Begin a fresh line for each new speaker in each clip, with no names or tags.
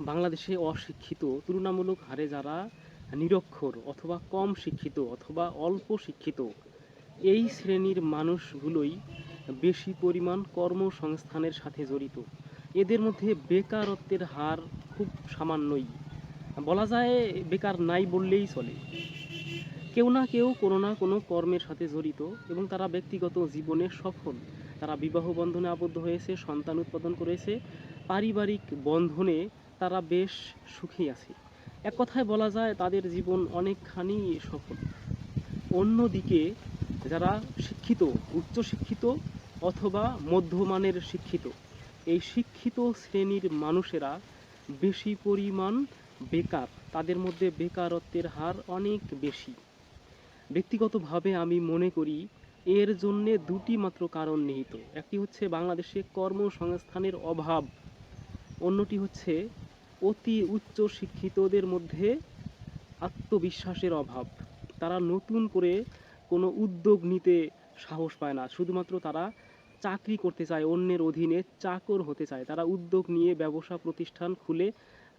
বাংলাদেশে অশিক্ষিত, তুলনামূলক হারে যারা নিরক্ষর অথবা কম শিক্ষিত অথবা অল্প শিক্ষিত, এই শ্রেণির মানুষগুলোই বেশি পরিমাণ কর্মসংস্থানের সাথে জড়িত। এদের মধ্যে বেকারত্বের হার খুব সামান্যই। বলা যায় বেকার নাই বললেই চলে। কেউ না কেউ কোনো না কোনো কর্মের সাথে জড়িত এবং তারা ব্যক্তিগত জীবনে সফল। তারা বিবাহ বন্ধনে আবদ্ধ হয়েছে, সন্তান উৎপাদন করেছে, পারিবারিক বন্ধনে তারা বেশ সুখী আছে। এক কথায় বলা যায়, তাদের জীবন অনেকখানি সফল। অন্যদিকে, যারা শিক্ষিত উচ্চ শিক্ষিত অথবা মধ্যমানের শিক্ষিত, এই শিক্ষিত শ্রেণির মানুষেরা বেশি পরিমাণ বেকার। তাদের মধ্যে বেকারত্বের হার অনেক বেশি। ব্যক্তিগতভাবে আমি মনে করি, এর জন্যে দুটি মাত্র কারণ নিহিত। একটি হচ্ছে বাংলাদেশে কর্মসংস্থানের অভাব। অন্যটি হচ্ছে অতি উচ্চ শিক্ষিতদের মধ্যে আত্মবিশ্বাসের অভাব। তারা নতুন করে কোনো উদ্যোগ নিতে সাহস পায় না। শুধুমাত্র তারা চাকরি করতে চায়, অন্যের অধীনে চাকর হতে চায়। তারা উদ্যোগ নিয়ে ব্যবসা প্রতিষ্ঠান খুলে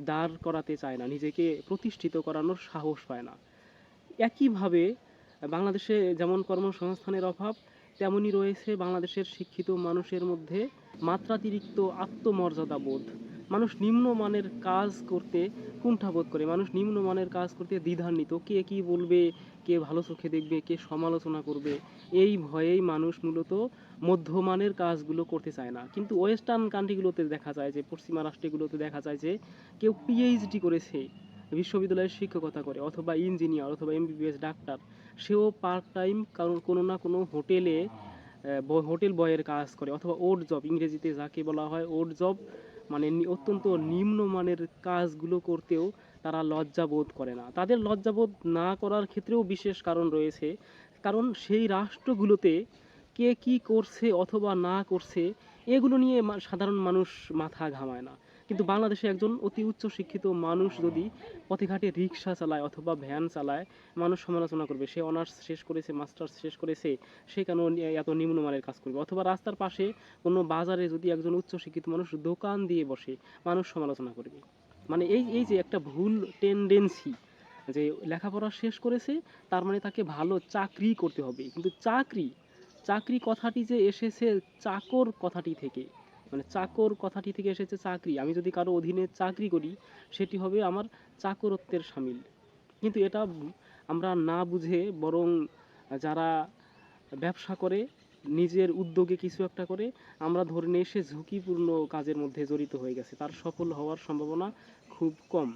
দাঁড় করাতে চায় না, নিজেকে প্রতিষ্ঠিত করানোর সাহস পায় না। একইভাবে বাংলাদেশে যেমন কর্মসংস্থানের অভাব তেমনই রয়েছে বাংলাদেশের শিক্ষিত মানুষের মধ্যে মাত্রাতিরিক্ত আত্মমর্যাদা বোধ মানুষ নিম্নমানের কাজ করতে কুণ্ঠাবোধ করে, মানুষ নিম্নমানের কাজ করতে দ্বিধান্বিত। কে কি বলবে, কে ভালো চোখে দেখবে, কে সমালোচনা করবে, এই ভয়েই মানুষ মূলত মধ্যমানের কাজগুলো করতে চায় না। কিন্তু ওয়েস্টার্ন কান্ট্রিগুলোতে দেখা যায় যে, পশ্চিমা রাষ্ট্রগুলোতে দেখা যায় যে, কেউ পিএইচডি করেছে, বিশ্ববিদ্যালয়ের শিক্ষকতা করে, অথবা ইঞ্জিনিয়ার, অথবা এমবিবিএস ডাক্তার, সেও পার্ট টাইম কারণ কোনো না কোনো হোটেলে হোটেল বয়ের কাজ করে, অথবা ওড জব ইংরেজিতে যাকে বলা হয় ওড জব মানে অত্যন্ত নিম্নমানের কাজগুলো করতেও তারা লজ্জাবোধ করে না। তাদের লজ্জাবোধ না করার ক্ষেত্রেও বিশেষ কারণ রয়েছে। কারণ সেই রাষ্ট্রগুলোতে কে কি করছে অথবা না করছে, এগুলো নিয়ে সাধারণ মানুষ মাথা ঘামায় না। কিন্তু বাংলাদেশে একজন অতি উচ্চ শিক্ষিত মানুষ যদি পথে ঘাটে রিক্সা চালায় অথবা ভ্যান চালায়, মানুষ সমালোচনা করবে, সে অনার্স শেষ করেছে, মাস্টার্স শেষ করেছে, সে কেন এত নিম্নমানের কাজ করবে? অথবা রাস্তার পাশে কোনো বাজারে যদি একজন উচ্চ শিক্ষিত মানুষ দোকান দিয়ে বসে, মানুষ সমালোচনা করবে। মানে এই এই যে একটা ভুল টেন্ডেন্সি যে লেখাপড়া শেষ করেছে, তার মানে তাকে ভালো চাকরি করতে হবে। কিন্তু চাকরি চাকরি কথাটি যে এসেছে, চাকর কথাটি থেকে মানে চাকর কথাটি থেকে এসেছে চাকরি। আমি যদি কারও অধীনে চাকরি করি, সেটি হবে আমার চাকরত্বের সামিল। কিন্তু এটা আমরা না বুঝে বরং যারা ব্যবসা করে, নিজের উদ্যোগে কিছু একটা করে, আমরা ধরে নিয়ে এসে ঝুঁকিপূর্ণ কাজের মধ্যে জড়িত হয়ে গেছে। তার সফল হওয়ার সম্ভাবনা খুব কম।